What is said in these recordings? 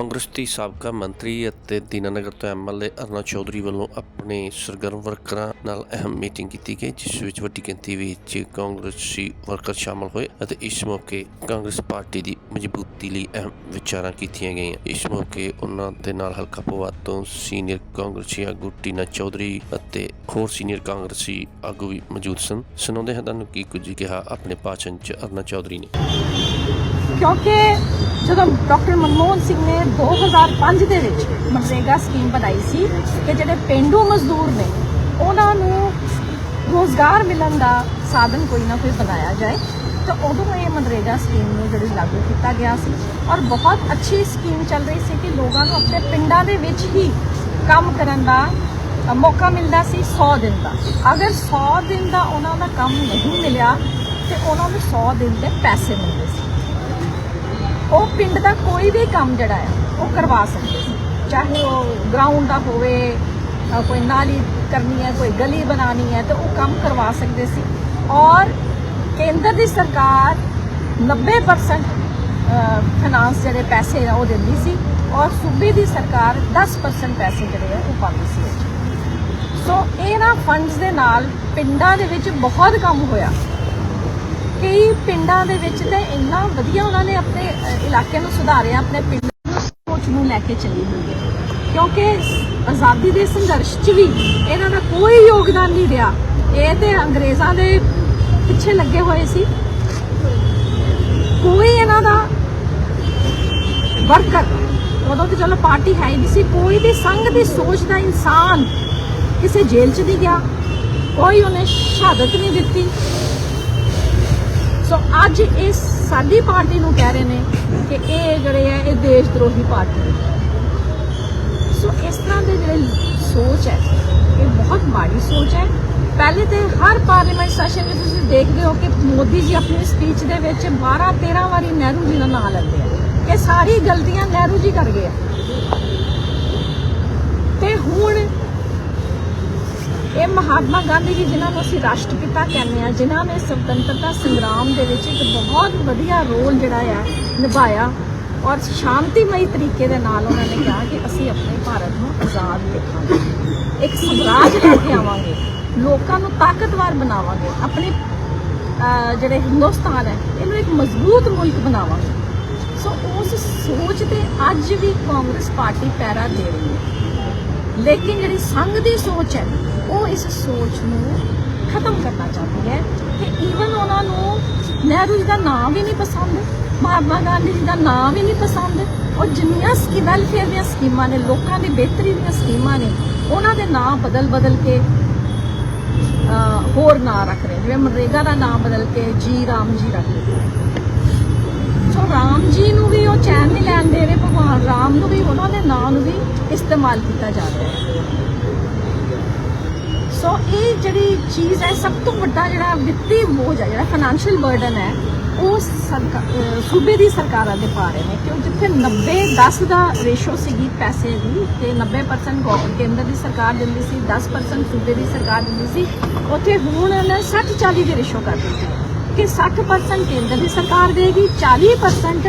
ਕਾਂਗਰਸ ਦੀ ਸਾਬਕਾ ਮੰਤਰੀ ਅਤੇ ਦੀਨਾਨਗਰ ਤੋਂ ਐਮਐਲਏ ਅਰਨਾ ਚੌਧਰੀ ਵੱਲੋਂ ਆਪਣੇ ਸਰਗਰਮ ਵਰਕਰਾਂ ਨਾਲ ਅਹਿਮ ਮੀਟਿੰਗ ਕੀਤੀ ਗਈ, ਜਿਸ ਵਿੱਚ ਵੱਡੀ ਗਿਣਤੀ ਵਿੱਚ ਕਾਂਗਰਸੀ ਵਰਕਰ ਸ਼ਾਮਲ ਹੋਏ ਅਤੇ ਇਸ ਮੌਕੇ ਕਾਂਗਰਸ ਪਾਰਟੀ ਦੀ ਮਜ਼ਬੂਤੀ ਲਈ ਅਹਿਮ ਵਿਚਾਰਾਂ ਕੀਤੀਆਂ ਗਈਆਂ। ਇਸ ਮੌਕੇ ਉਹਨਾਂ ਦੇ ਨਾਲ ਹਲਕਾ ਪਵਾਦ ਤੋਂ ਸੀਨੀਅਰ ਕਾਂਗਰਸੀ ਆਗੂ ਟੀਨਾ ਚੌਧਰੀ ਅਤੇ ਹੋਰ ਸੀਨੀਅਰ ਕਾਂਗਰਸੀ ਆਗੂ ਵੀ ਮੌਜੂਦ ਸਨ। ਸੁਣਾਉਂਦੇ ਹਾਂ ਤੁਹਾਨੂੰ ਕੀ ਕੁਝ ਕਿਹਾ ਆਪਣੇ ਭਾਸ਼ਣ 'ਚ ਅਰਨਾ ਚੌਧਰੀ ਨੇ। ਕਿਉਂਕਿ ਜਦੋਂ ਡਾਕਟਰ ਮਨਮੋਹਨ ਸਿੰਘ ਨੇ 2005 ਦੇ ਵਿੱਚ ਮਨਰੇਗਾ ਸਕੀਮ ਬਣਾਈ ਸੀ ਕਿ ਜਿਹੜੇ ਪਿੰਡੂ ਮਜ਼ਦੂਰ ਨੇ, ਉਹਨਾਂ ਨੂੰ ਰੋਜ਼ਗਾਰ ਮਿਲਣ ਦਾ ਸਾਧਨ ਕੋਈ ਨਾ ਕੋਈ ਬਣਾਇਆ ਜਾਏ, ਤਾਂ ਉਦੋਂ ਇਹ ਮਨਰੇਗਾ ਸਕੀਮ ਨੂੰ ਜਿਹੜੀ ਲਾਗੂ ਕੀਤਾ ਗਿਆ ਸੀ ਔਰ ਬਹੁਤ ਅੱਛੀ ਸਕੀਮ ਚੱਲ ਰਹੀ ਸੀ ਕਿ ਲੋਕਾਂ ਨੂੰ ਆਪਣੇ ਪਿੰਡਾਂ ਦੇ ਵਿੱਚ ਹੀ ਕੰਮ ਕਰਨ ਦਾ ਮੌਕਾ ਮਿਲਦਾ ਸੀ 100 ਦਿਨ ਦਾ। ਅਗਰ 100 ਦਿਨ ਦਾ ਉਹਨਾਂ ਦਾ ਕੰਮ ਨਹੀਂ ਮਿਲਿਆ, ਤੇ ਉਹਨਾਂ ਨੂੰ 100 ਦਿਨ ਦੇ ਪੈਸੇ ਮਿਲਦੇ ਸੀ। ਉਹ ਪਿੰਡ ਦਾ ਕੋਈ ਵੀ ਕੰਮ ਜਿਹੜਾ ਹੈ, ਉਹ ਕਰਵਾ ਸਕਦੇ ਸੀ। ਚਾਹੇ ਉਹ ਗਰਾਊਂਡ ਦਾ ਹੋਵੇ ਕੋਈ ਨਾਲੀ ਕਰਨੀ ਹੈ, ਕੋਈ ਗਲੀ ਬਣਾਣੀ ਹੈ, ਤਾਂ ਉਹ ਕੰਮ ਕਰਵਾ ਸਕਦੇ ਸੀ। ਔਰ ਕੇਂਦਰ ਦੀ ਸਰਕਾਰ 90% ਫਾਈਨਾਂਸ ਜਿਹੜੇ ਪੈਸੇ ਆ, ਉਹ ਦਿੰਦੀ ਸੀ। ਔਰ ਸੂਬੇ ਦੀ ਸਰਕਾਰ 10% ਪੈਸੇ ਜਿਹੜੇ ਆ, ਉਹ ਪਾਉਂਦੀ ਸੀ। ਸੋ ਇਹਨਾਂ ਫੰਡਸ ਦੇ ਨਾਲ ਪਿੰਡਾਂ ਦੇ ਵਿੱਚ ਬਹੁਤ ਕੰਮ ਹੋਇਆ। ਕਈ ਪਿੰਡਾਂ ਦੇ ਵਿੱਚ ਤਾਂ ਇੰਨਾ ਵਧੀਆ ਉਹਨਾਂ ਨੇ ਆਪਣੇ ਇਲਾਕੇ ਨੂੰ ਸੁਧਾਰਿਆ, ਆਪਣੇ ਪਿੰਡ ਨੂੰ, ਸੋਚ ਨੂੰ ਲੈ ਕੇ ਚੱਲੀ ਹੋਈ ਹੈ। ਕਿਉਂਕਿ ਆਜ਼ਾਦੀ ਦੇ ਸੰਘਰਸ਼ 'ਚ ਵੀ ਇਹਨਾਂ ਦਾ ਕੋਈ ਯੋਗਦਾਨ ਨਹੀਂ ਰਿਹਾ। ਇਹ ਤੇ ਅੰਗਰੇਜ਼ਾਂ ਦੇ ਪਿੱਛੇ ਲੱਗੇ ਹੋਏ ਸੀ। ਕੋਈ ਇਹਨਾਂ ਦਾ ਵਰਕਰ, ਉਦੋਂ ਤੇ ਚਲੋ ਪਾਰਟੀ ਹੈ ਹੀ ਨਹੀਂ ਸੀ। ਕੋਈ ਵੀ ਸੰਘ ਦੀ ਸੋਚ ਦਾ ਇਨਸਾਨ ਕਿਸੇ ਜੇਲ੍ਹ 'ਚ ਨਹੀਂ ਗਿਆ। ਕੋਈ ਉਹਨੇ ਸ਼ਹਾਦਤ ਨਹੀਂ ਦਿੱਤੀ। ਸੋ ਅੱਜ ਇਹ ਸਾਡੀ ਪਾਰਟੀ ਨੂੰ ਕਹਿ ਰਹੇ ਨੇ ਕਿ ਇਹ ਜਿਹੜੇ ਹੈ ਇਹ ਦੇਸ਼ ਦਰੋਹੀ ਪਾਰਟੀ ਹੈ ਸੋ ਇਸ ਤਰ੍ਹਾਂ ਦੇ ਜਿਹੜੇ ਸੋਚ ਹੈ, ਇਹ ਬਹੁਤ ਮਾੜੀ ਸੋਚ ਹੈ। ਪਹਿਲੇ ਤੇ ਹਰ ਪਾਰਲੀਮੈਂਟ ਸੈਸ਼ਨ ਵਿੱਚ ਤੁਸੀਂ ਦੇਖਦੇ ਹੋ ਕਿ ਮੋਦੀ ਜੀ ਆਪਣੀ ਸਪੀਚ ਦੇ ਵਿੱਚ 12 13 ਵਾਰੀ ਨਹਿਰੂ ਜੀ ਦਾ ਨਾਮ ਲੈਂਦੇ ਆ। ਕਿ ਸਾਰੀ ਗਲਤੀਆਂ ਨਹਿਰੂ ਜੀ ਕਰ ਗਏ ਆ। ਤੇ ਹੁਣ ਇਹ ਮਹਾਤਮਾ ਗਾਂਧੀ ਜੀ ਜਿਨ੍ਹਾਂ ਨੂੰ ਅਸੀਂ ਰਾਸ਼ਟਰਪਿਤਾ ਕਹਿੰਦੇ ਆ ਜਿਨ੍ਹਾਂ ਨੇ ਸੁਤੰਤਰਤਾ ਸੰਗਰਾਮ ਦੇ ਵਿੱਚ ਇੱਕ ਬਹੁਤ ਵਧੀਆ ਰੋਲ ਜਿਹੜਾ ਆ ਨਿਭਾਇਆ ਔਰ ਸ਼ਾਂਤੀਮਈ ਤਰੀਕੇ ਦੇ ਨਾਲ ਉਹਨਾਂ ਨੇ ਕਿਹਾ ਕਿ ਅਸੀਂ ਆਪਣੇ ਭਾਰਤ ਨੂੰ ਆਜ਼ਾਦ ਦੇਖਾਂਗੇ, ਇੱਕ ਸਮਰਾਜ ਲੈ ਕੇ ਆਵਾਂਗੇ, ਲੋਕਾਂ ਨੂੰ ਤਾਕਤਵਰ ਬਣਾਵਾਂਗੇ, ਆਪਣੇ ਜਿਹੜੇ ਹਿੰਦੁਸਤਾਨ ਹੈ, ਇਹਨੂੰ ਇੱਕ ਮਜ਼ਬੂਤ ਮੁਲਕ ਬਣਾਵਾਂਗੇ। ਸੋ ਉਸ ਸੋਚ ਤੇ ਅੱਜ ਵੀ ਕਾਂਗਰਸ ਪਾਰਟੀ ਪੈਰਾ ਦੇ ਰਹੀ ਹੈ। ਲੇਕਿਨ ਜਿਹੜੀ ਸੰਘ ਦੀ ਸੋਚ ਹੈ, ਉਹ ਇਸ ਸੋਚ ਨੂੰ ਖਤਮ ਕਰਨਾ ਚਾਹੁੰਦੀ ਹੈ ਕਿ ਈਵਨ ਉਹਨਾਂ ਨੂੰ ਨਹਿਰੂ ਜੀ ਦਾ ਨਾਮ ਵੀ ਨਹੀਂ ਪਸੰਦ, ਮਹਾਤਮਾ ਗਾਂਧੀ ਜੀ ਦਾ ਨਾਮ ਵੀ ਨਹੀਂ ਪਸੰਦ ਔਰ ਜਿੰਨੀਆਂ ਸਕੀ ਵੈਲਫੇਅਰ ਦੀਆਂ ਸਕੀਮਾਂ ਨੇ, ਲੋਕਾਂ ਦੀ ਬਿਹਤਰੀ ਦੀਆਂ ਸਕੀਮਾਂ ਨੇ, ਉਹਨਾਂ ਦੇ ਨਾਮ ਬਦਲ ਬਦਲ ਕੇ ਹੋਰ ਨਾਂ ਰੱਖ ਰਹੇ ਜਿਵੇਂ ਮਨਰੇਗਾ ਦਾ ਨਾਮ ਬਦਲ ਕੇ ਜੀ ਰਾਮ ਜੀ ਰੱਖ ਦਿੱਤਾ। ਸੋ ਰਾਮ ਜੀ ਨੂੰ ਵੀ ਉਹ ਚੈਨ ਨਹੀਂ ਲੈਣ ਦੇ ਰਹੇ, ਭਗਵਾਨ ਰਾਮ ਨੂੰ ਵੀ ਉਹਨਾਂ ਦੇ ਨਾਂ ਨੂੰ ਵੀ ਇਸਤੇਮਾਲ ਕੀਤਾ ਜਾ ਰਿਹਾ ਹੈ। ਸੋ ਇਹ ਜਿਹੜੀ ਚੀਜ਼ ਹੈ, ਸਭ ਤੋਂ ਵੱਡਾ ਜਿਹੜਾ ਵਿੱਤੀ ਬੋਝ ਹੈ, ਜਿਹੜਾ ਫਾਈਨੈਂਸ਼ੀਅਲ ਬਰਡਨ ਹੈ, ਉਹ ਸਰਕਾ- ਸੂਬੇ ਦੀ ਸਰਕਾਰਾਂ ਦੇ ਪਾ ਰਹੇ ਨੇ, ਕਿਉਂ? ਜਿੱਥੇ 90 10 ਦਾ ਰੇਸ਼ੋ ਸੀਗੀ ਪੈਸੇ ਦੀ, ਤੇ 90% ਕੇਂਦਰ ਦੀ ਸਰਕਾਰ ਦਿੰਦੀ ਸੀ 10% ਸੂਬੇ ਦੀ ਸਰਕਾਰ ਦਿੰਦੀ ਸੀ, ਉੱਥੇ ਹੁਣ ਇਹਨਾਂ 60 40 ਦੀ ਰੇਸ਼ੋ ਕਰ ਦਿੱਤੀ। ਕਿ 60% ਕੇਂਦਰ ਦੀ ਸਰਕਾਰ ਦੇਗੀ 40%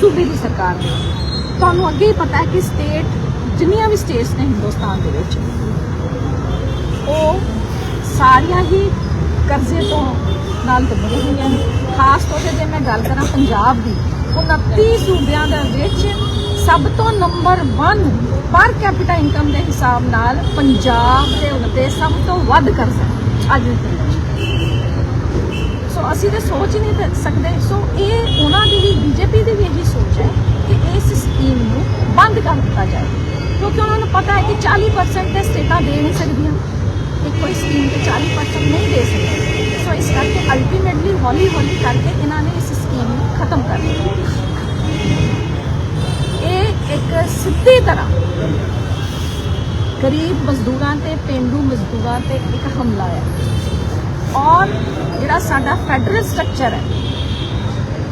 ਸੂਬੇ ਦੀ ਸਰਕਾਰ ਦੇਗੀ ਤੁਹਾਨੂੰ ਅੱਗੇ ਹੀ ਪਤਾ ਹੈ ਕਿ ਸਟੇਟ ਜਿੰਨੀਆਂ ਵੀ ਸਟੇਟਸ ਨੇ ਹਿੰਦੁਸਤਾਨ ਦੇ ਵਿੱਚ, ਉਹ ਸਾਰੀਆਂ ਹੀ ਕਰਜ਼ੇ ਤੋਂ ਨਾਲ ਦਬੀਆਂ ਹੋਈਆਂ ਨੇ। ਖਾਸ ਤੌਰ ਤੇ ਜੇ ਮੈਂ ਗੱਲ ਕਰਾਂ ਪੰਜਾਬ ਦੀ 29 ਸੂਬਿਆਂ ਦੇ ਵਿੱਚ ਸਭ ਤੋਂ ਨੰਬਰ 1 ਪਰ ਕੈਪੀਟਾ ਇਨਕਮ ਦੇ ਹਿਸਾਬ ਨਾਲ ਪੰਜਾਬ ਦੇ ਉੱਤੇ ਸਭ ਤੋਂ ਵੱਧ ਕਰਜ਼ਾ ਅੱਜ ਦੀ ਤਰੀਕ ਅਸੀਂ ਤਾਂ ਸੋਚ ਹੀ ਨਹੀਂ ਸਕਦੇ। ਸੋ ਇਹ ਉਹਨਾਂ ਦੀ ਵੀ ਬੀਜੇਪੀ ਦੀ ਵੀ ਇਹੀ ਸੋਚ ਹੈ ਕਿ ਇਸ ਸਕੀਮ ਨੂੰ ਬੰਦ ਕਰ ਦਿੱਤਾ ਜਾਏ। ਕਿਉਂਕਿ ਉਹਨਾਂ ਨੂੰ ਪਤਾ ਹੈ ਕਿ 40% ਤੇ ਸਟੇਟਾਂ ਦੇ ਨਹੀਂ ਸਕਦੀਆਂ। ਕਿ ਕੋਈ ਸਕੀਮ ਤੇ 40% ਨਹੀਂ ਦੇ ਸਕਦੀ। ਸੋ ਇਸ ਕਰਕੇ ਅਲਟੀਮੇਟਲੀ ਹੌਲੀ ਹੌਲੀ ਕਰਕੇ ਇਹਨਾਂ ਨੇ ਇਸ ਸਕੀਮ ਨੂੰ ਖਤਮ ਕਰ ਦਿੱਤਾ। ਇਹ ਇੱਕ ਸਿੱਧੀ ਤਰ੍ਹਾਂ ਗਰੀਬ ਮਜ਼ਦੂਰਾਂ ਤੇ ਪਿੰਡੂ ਮਜ਼ਦੂਰਾਂ ਤੇ ਇੱਕ ਹਮਲਾ ਹੈ। ਔਰ ਜਿਹੜਾ ਸਾਡਾ ਫੈਡਰਲ ਸਟਰਕਚਰ ਹੈ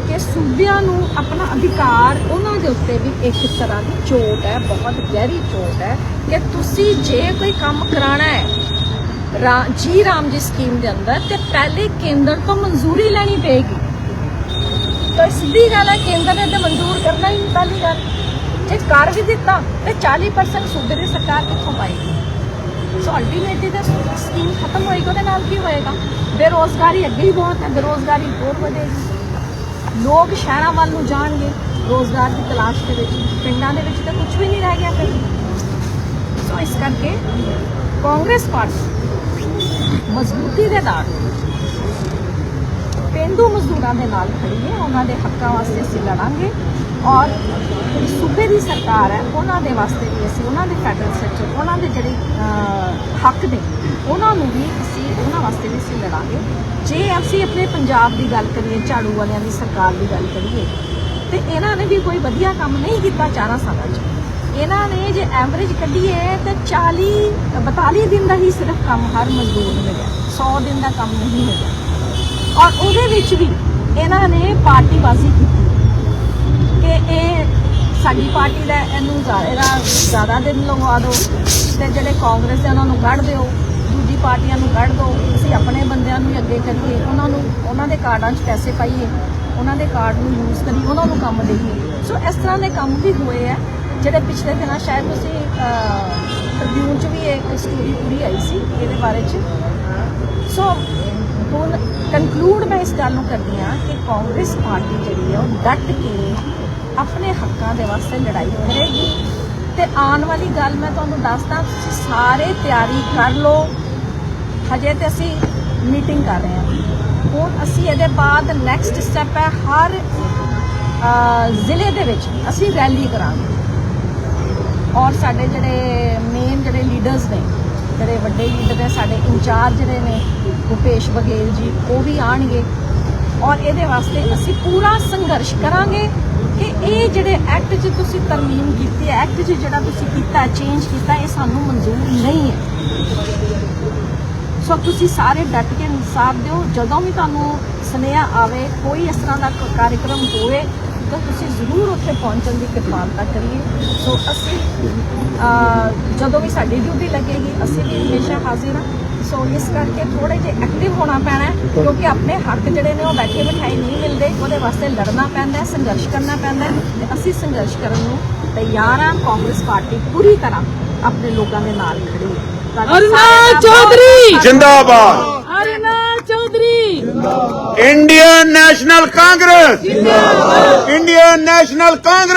ਕਿ ਸੂਬਿਆਂ ਨੂੰ ਆਪਣਾ ਅਧਿਕਾਰ ਉਹਨਾਂ ਦੇ ਉੱਤੇ ਵੀ ਇੱਕ ਤਰ੍ਹਾਂ ਦੀ ਚੋਟ ਹੈ, ਬਹੁਤ ਗਹਿਰੀ ਚੋਟ ਹੈ ਕਿ ਤੁਸੀਂ ਜੇ ਕੋਈ ਕੰਮ ਕਰਾਣਾ ਹੈ, ਰਾ- ਜੀ ਰਾਮ ਜੀ ਸਕੀਮ ਦੇ ਅੰਦਰ ਤੇ ਪਹਿਲੇ ਕੇਂਦਰ ਤੋਂ ਮਨਜ਼ੂਰੀ ਲੈਣੀ ਪਏਗੀ। ਤਾਂ ਸਿੱਧੀ ਗੱਲ ਹੈ, ਕੇਂਦਰ ਨੇ ਤਾਂ ਮਨਜ਼ੂਰ ਕਰਨਾ ਹੀ ਨਹੀਂ ਪਹਿਲੀ ਗੱਲ। ਜੇ ਕਰ ਵੀ ਦਿੱਤਾ ਤੇ 40% ਸੂਬੇ ਦੀ ਸਰਕਾਰ ਕਿੱਥੋਂ ਪਾਏਗੀ? ਸੋ ਅਲਟੀਮੇਟਲੀ ਤਾਂ ਸਕੀਮ ਖਤਮ ਹੋਏਗੀ ਉਹਦੇ ਨਾਲ ਕੀ ਹੋਏਗਾ ਬੇਰੋਜ਼ਗਾਰੀ ਅੱਗੇ ਹੀ ਬਹੁਤ ਹੈ ਬੇਰੋਜ਼ਗਾਰੀ ਹੋਰ ਵਧੇਗੀ ਲੋਕ ਸ਼ਹਿਰਾਂ ਵੱਲ ਨੂੰ ਜਾਣਗੇ ਰੋਜ਼ਗਾਰ ਦੀ ਤਲਾਸ਼ ਦੇ ਵਿੱਚ ਪਿੰਡਾਂ ਦੇ ਵਿੱਚ ਤਾਂ ਕੁਝ ਵੀ ਨਹੀਂ ਰਹਿ ਗਿਆ ਫਿਰ ਸੋ ਇਸ ਕਰਕੇ ਕਾਂਗਰਸ ਪਾਰਟੀ ਮਜ਼ਬੂਤੀ ਦੇ ਨਾਲ ਪੇਂਡੂ ਮਜ਼ਦੂਰਾਂ ਦੇ ਨਾਲ ਖੜੀ ਹੈ ਉਹਨਾਂ ਦੇ ਹੱਕਾਂ ਵਾਸਤੇ ਅਸੀਂ ਲੜਾਂਗੇ ਔਰ ਜਿਹੜੀ ਸੂਬੇ ਦੀ ਸਰਕਾਰ ਹੈ, ਉਹਨਾਂ ਦੇ ਵਾਸਤੇ ਵੀ ਅਸੀਂ ਉਹਨਾਂ ਦੇ ਫੈਡਰਲ ਸੈਕਟਰ ਉਹਨਾਂ ਦੇ ਜਿਹੜੇ ਹੱਕ ਨੇ, ਉਹਨਾਂ ਨੂੰ ਵੀ ਅਸੀਂ ਉਹਨਾਂ ਵਾਸਤੇ ਵੀ ਅਸੀਂ ਲੜਾਂਗੇ। ਜੇ ਅਸੀਂ ਆਪਣੇ ਪੰਜਾਬ ਦੀ ਗੱਲ ਕਰੀਏ, ਝਾੜੂ ਵਾਲਿਆਂ ਦੀ ਸਰਕਾਰ ਦੀ ਗੱਲ ਕਰੀਏ, ਤੇ ਇਹਨਾਂ ਨੇ ਵੀ ਕੋਈ ਵਧੀਆ ਕੰਮ ਨਹੀਂ ਕੀਤਾ ਚਾਰਾਂ ਸਾਲਾਂ 'ਚ। ਇਹਨਾਂ ਨੇ ਜੇ ਐਵਰੇਜ ਕੱਢੀ ਹੈ ਤਾਂ 40 42 ਦਿਨ ਦਾ ਹੀ ਸਿਰਫ ਕੰਮ ਹਰ ਮਜ਼ਦੂਰ ਨੂੰ ਮਿਲਿਆ। 100 ਦਿਨ ਦਾ ਕੰਮ ਨਹੀਂ ਮਿਲਿਆ। ਔਰ ਉਹਦੇ ਵਿੱਚ ਵੀ ਇਹਨਾਂ ਨੇ ਪਾਰਟੀਬਾਜ਼ੀ ਸਾਡੀ ਪਾਰਟੀ ਦਾ ਇਹਨੂੰ ਜ਼ਿਆ- ਇਹਦਾ ਜ਼ਿਆਦਾ ਦਿਨ ਲਗਵਾ ਦਿਓ ਤੇ ਜਿਹੜੇ ਕਾਂਗਰਸ ਦੇ ਉਹਨਾਂ ਨੂੰ ਕੱਢ ਦਿਓ, ਦੂਜੀ ਪਾਰਟੀਆਂ ਨੂੰ ਕੱਢ ਦਿਓ, ਅਸੀਂ ਆਪਣੇ ਬੰਦਿਆਂ ਨੂੰ ਵੀ ਅੱਗੇ ਕਰੀਏ, ਉਹਨਾਂ ਨੂੰ, ਉਹਨਾਂ ਦੇ ਕਾਰਡਾਂ 'ਚ ਪੈਸੇ ਪਾਈਏ, ਉਹਨਾਂ ਦੇ ਕਾਰਡ ਨੂੰ ਯੂਜ਼ ਕਰੀਏ, ਉਹਨਾਂ ਨੂੰ ਕੰਮ ਦੇਈਏ। ਸੋ ਇਸ ਤਰ੍ਹਾਂ ਦੇ ਕੰਮ ਵੀ ਹੋਏ ਆ, ਜਿਹੜੇ ਪਿਛਲੇ ਦਿਨਾਂ ਸ਼ਾਇਦ ਤੁਸੀਂ ਟ੍ਰਿਬਿਊਨ 'ਚ ਵੀ ਇੱਕ ਸਟੋਰੀ ਪੂਰੀ ਆਈ ਸੀ ਇਹਦੇ ਬਾਰੇ 'ਚ। ਸੋ ਹੁਣ ਕਨਕਲੂਡ ਮੈਂ ਇਸ ਗੱਲ ਨੂੰ ਕਰਦੀ ਹਾਂ ਕਿ ਕਾਂਗਰਸ ਪਾਰਟੀ ਜਿਹੜੀ ਹੈ ਉਹ ਡਟ ਕੇ ਆਪਣੇ ਹੱਕਾਂ ਦੇ ਵਾਸਤੇ ਲੜਾਈ ਕਰੇਗੀ ਤੇ ਆਉਣ ਵਾਲੀ ਗੱਲ ਮੈਂ ਤੁਹਾਨੂੰ ਦੱਸਦਾ, ਤੁਸੀਂ ਸਾਰੇ ਤਿਆਰੀ ਕਰ ਲਓ। ਹਜੇ ਤੇ ਅਸੀਂ ਮੀਟਿੰਗ ਕਰ ਰਹੇ ਹਾਂ। ਹੁਣ ਅਸੀਂ ਇਹਦੇ ਬਾਅਦ ਨੈਕਸਟ ਸਟੈਪ ਹੈ, ਹਰ ਜ਼ਿਲ੍ਹੇ ਦੇ ਵਿੱਚ ਅਸੀਂ ਰੈਲੀ ਕਰਾਂਗੇ। ਔਰ ਸਾਡੇ ਜਿਹੜੇ ਮੇਨ ਜਿਹੜੇ ਲੀਡਰਸ ਨੇ, ਜਿਹੜੇ ਵੱਡੇ ਲੀਡਰ ਨੇ, ਸਾਡੇ ਇੰਚਾਰਜ ਜਿਹੜੇ ਨੇ, ਭੁਪੇਸ਼ ਬਘੇਲ ਜੀ, ਉਹ ਵੀ ਆਣਗੇ ਔਰ ਇਹਦੇ ਵਾਸਤੇ ਅਸੀਂ ਪੂਰਾ ਸੰਘਰਸ਼ ਕਰਾਂਗੇ। ਕਿ ਇਹ ਜਿਹੜੇ ਐਕਟ 'ਚ ਤੁਸੀਂ ਤਰਮੀਮ ਕੀਤੀ ਹੈ ਐਕਟ 'ਚ ਜਿਹੜਾ ਤੁਸੀਂ ਕੀਤਾ ਚੇਂਜ ਕੀਤਾ, ਇਹ ਸਾਨੂੰ ਮਨਜ਼ੂਰ ਨਹੀਂ ਹੈ। ਸੋ ਤੁਸੀਂ ਸਾਰੇ ਡਟ ਕੇ ਇਨਸਾਫ ਦਿਓ। ਜਦੋਂ ਵੀ ਤੁਹਾਨੂੰ ਸੁਨੇਹਾ ਆਵੇ, ਕੋਈ ਇਸ ਤਰ੍ਹਾਂ ਦਾ ਕਾਰਜਕ੍ਰਮ ਹੋਵੇ, ਤਾਂ ਤੁਸੀਂ ਜ਼ਰੂਰ ਉੱਥੇ ਪਹੁੰਚਣ ਦੀ ਕਿਰਪਾਲਤਾ ਕਰੀਏ। ਸੋ ਅਸੀਂ ਜਦੋਂ ਵੀ ਸਾਡੀ ਡਿਊਟੀ ਲੱਗੇਗੀ, ਅਸੀਂ ਵੀ ਹਮੇਸ਼ਾ ਹਾਜ਼ਰ ਹਾਂ। ਸੋ ਇਸ ਕਰਕੇ ਥੋੜੇ ਜਿਹਾ ਐਕਟਿਵ ਹੋਣਾ ਪੈਣਾ ਕਿਉਂਕਿ ਆਪਣੇ ਹੱਕ ਜਿਹੜੇ ਨੇ ਉਹ ਬੈਠੇ ਬਿਠਾਈ ਨਹੀਂ ਮਿਲਦੇ ਉਹਦੇ ਵਾਸਤੇ ਲੜਨਾ ਪੈਂਦਾ ਹੈ ਸੰਘਰਸ਼ ਕਰਨਾ ਪੈਂਦਾ ਹੈ ਅਸੀਂ ਸੰਘਰਸ਼ ਕਰਨ ਨੂੰ ਤਿਆਰ ਹਾਂ ਕਾਂਗਰਸ ਪਾਰਟੀ ਪੂਰੀ ਤਰ੍ਹਾਂ ਆਪਣੇ ਲੋਕਾਂ ਦੇ ਨਾਲ ਖੜੀ ਹੈ। ਅਰਨਾ ਚੌਧਰੀ! ਜਿੰਦਾਬਾਦ। ਅਰਨਾ ਚੌਧਰੀ! ਜਿੰਦਾਬਾਦ ਇੰਡੀਅਨ ਨੈਸ਼ਨਲ ਕਾਂਗਰਸ! ਜਿੰਦਾਬਾਦ! Indian National Congress!